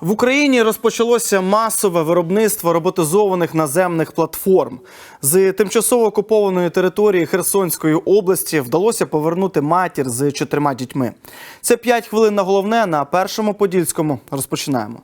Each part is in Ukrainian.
Україні розпочалося масове виробництво роботизованих наземних платформ. З тимчасово окупованої території Херсонської області вдалося повернути матір з чотирма дітьми. Це 5 хвилин на головне на першому подільському. Розпочинаємо.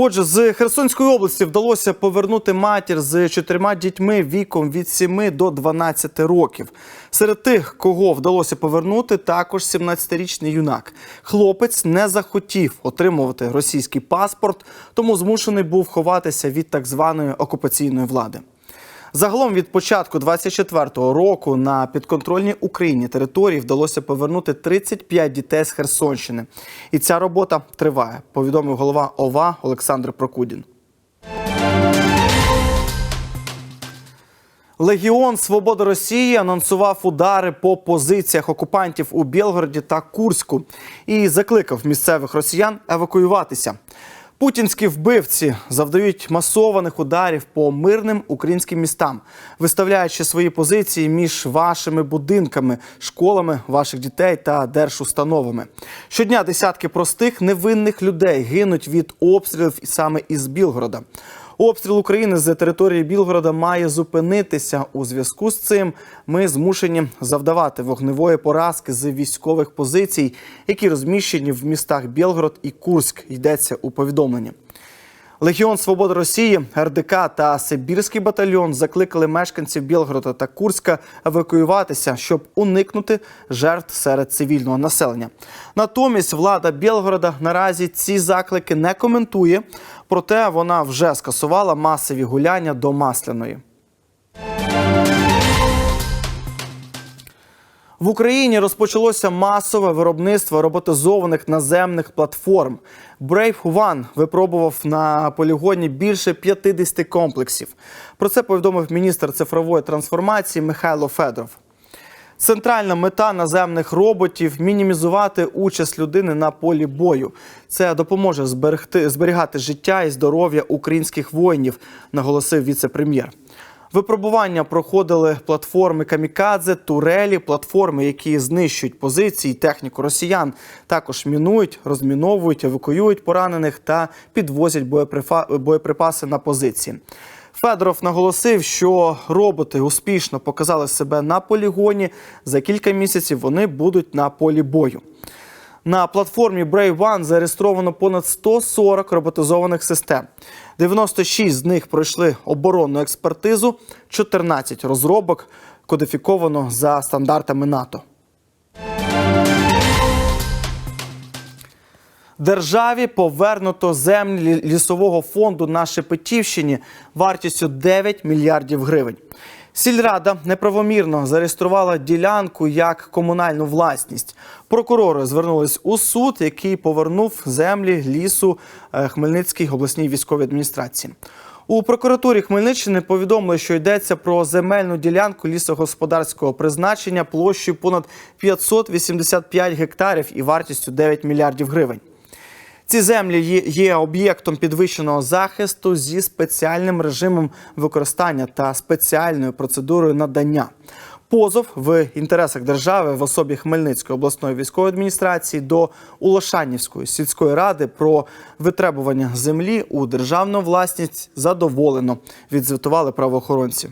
Отже, з Херсонської області вдалося повернути матір з чотирма дітьми віком від 7 до 12 років. Серед тих, кого вдалося повернути, також 17-річний юнак. Хлопець не захотів отримувати російський паспорт, тому змушений був ховатися від так званої окупаційної влади. Загалом від початку 24-го року на підконтрольній Україні території вдалося повернути 35 дітей з Херсонщини. І ця робота триває, повідомив голова ОВА Олександр Прокудін. Легіон Свобода Росії анонсував удари по позиціях окупантів у Білгороді та Курську і закликав місцевих росіян евакуюватися. Путінські вбивці завдають масованих ударів по мирним українським містам, виставляючи свої позиції між вашими будинками, школами ваших дітей та держустановами. Щодня десятки простих невинних людей гинуть від обстрілів саме із Білгорода. Обстріл України з території Білгорода має зупинитися. У зв'язку з цим ми змушені завдавати вогневої поразки з військових позицій, які розміщені в містах Білгород і Курськ. Йдеться у повідомленні. Легіон Свободи Росії, РДК та Сибірський батальйон закликали мешканців Білгорода та Курська евакуюватися, щоб уникнути жертв серед цивільного населення. Натомість влада Білгорода наразі ці заклики не коментує, проте вона вже скасувала масові гуляння до Масляної. В Україні розпочалося масове виробництво роботизованих наземних платформ. Brave One випробував на полігоні більше 50 комплексів. Про це повідомив міністр цифрової трансформації Михайло Федоров. Центральна мета наземних роботів мінімізувати участь людини на полі бою. Це допоможе зберегти зберігати життя і здоров'я українських воїнів, наголосив віце-прем'єр. Випробування проходили платформи камікадзе, турелі, платформи, які знищують позиції, техніку росіян. Також мінують, розміновують, евакуюють поранених та підвозять боєприпаси на позиції. Федоров наголосив, що роботи успішно показали себе на полігоні. За кілька місяців вони будуть на полі бою. На платформі Brave One зареєстровано понад 140 роботизованих систем. 96 з них пройшли оборонну експертизу, 14 розробок кодифіковано за стандартами НАТО. Державі повернуто землі лісового фонду на Шепетівщині вартістю 9 мільярдів гривень. Сільрада неправомірно зареєструвала ділянку як комунальну власність. Прокурори звернулись у суд, який повернув землі лісу е, Хмельницькій обласній військовій адміністрації. У прокуратурі Хмельниччини повідомили, що йдеться про земельну ділянку лісогосподарського призначення площею понад 585 гектарів і вартістю 9 мільярдів гривень. Ці землі є- об'єктом підвищеного захисту зі спеціальним режимом використання та спеціальною процедурою надання. Позов в інтересах держави в особі Хмельницької обласної військової адміністрації до Улошанівської сільської ради про витребування землі у державну власність задоволено. Відзвітували правоохоронці.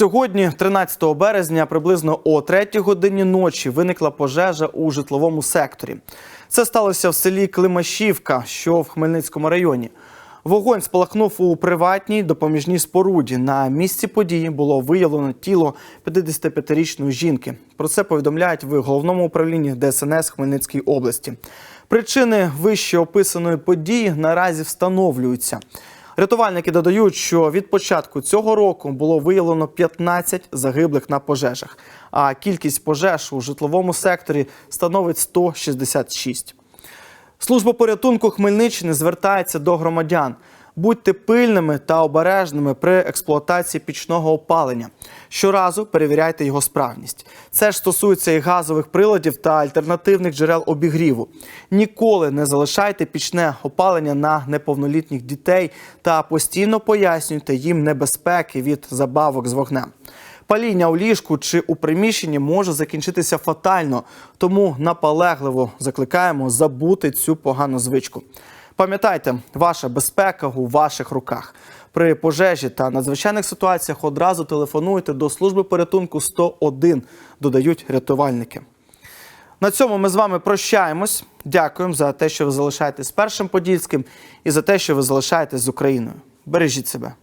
Сьогодні, 13 березня, приблизно о 3 годині ночі виникла пожежа у житловому секторі. Це сталося в селі Климашівка, що в Хмельницькому районі. Вогонь спалахнув у приватній допоміжній споруді. На місці події було виявлено тіло 55-річної жінки. Про це повідомляють в головному управлінні ДСНС Хмельницької області. Причини вище описаної події наразі встановлюються. Рятувальники додають, що від початку цього року було виявлено 15 загиблих на пожежах, а кількість пожеж у житловому секторі становить 166. Служба порятунку Хмельниччини звертається до громадян. Будьте пильними та обережними при експлуатації пічного опалення. Щоразу перевіряйте його справність. Це ж стосується і газових приладів та альтернативних джерел обігріву. Ніколи не залишайте пічне опалення на неповнолітніх дітей та постійно пояснюйте їм небезпеки від забавок з вогнем. Паління у ліжку чи у приміщенні може закінчитися фатально, тому наполегливо закликаємо забути цю погану звичку. Пам'ятайте, ваша безпека у ваших руках. При пожежі та надзвичайних ситуаціях одразу телефонуйте до служби порятунку 101, додають рятувальники. На цьому ми з вами прощаємось. Дякуємо за те, що ви залишаєтесь першим подільським і за те, що ви залишаєтесь з Україною. Бережіть себе.